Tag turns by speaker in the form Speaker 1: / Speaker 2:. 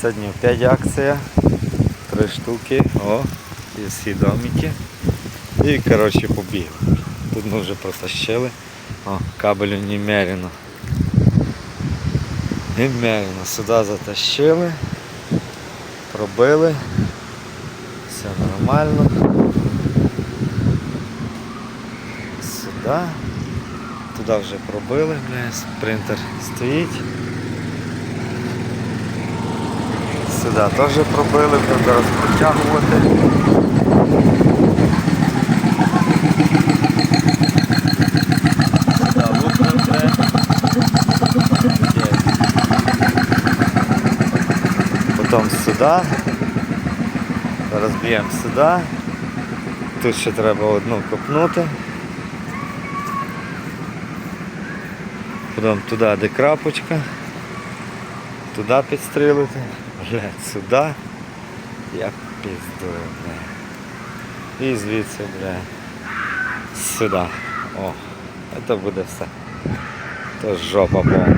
Speaker 1: Сьогодні опять акція. Три штуки. О, і всі домики. І коротше побігли. Тут ми вже протащили. О, кабелю немерено. Немерено. Сюди затащили. Пробили. Все нормально. Сюди. Туди вже пробили, бля, принтер стоїть. Сюди теж пробили, будемо зараз треба. Потім сюди. Зараз б'ємо сюди. Тут ще треба одну копнути. Потім туди, де крапочка. Туди підстрілити. Блядь, сюди. Я піздую, бля. І звідси, бля. Сюди. О, це буде все. То жопа повна. бля.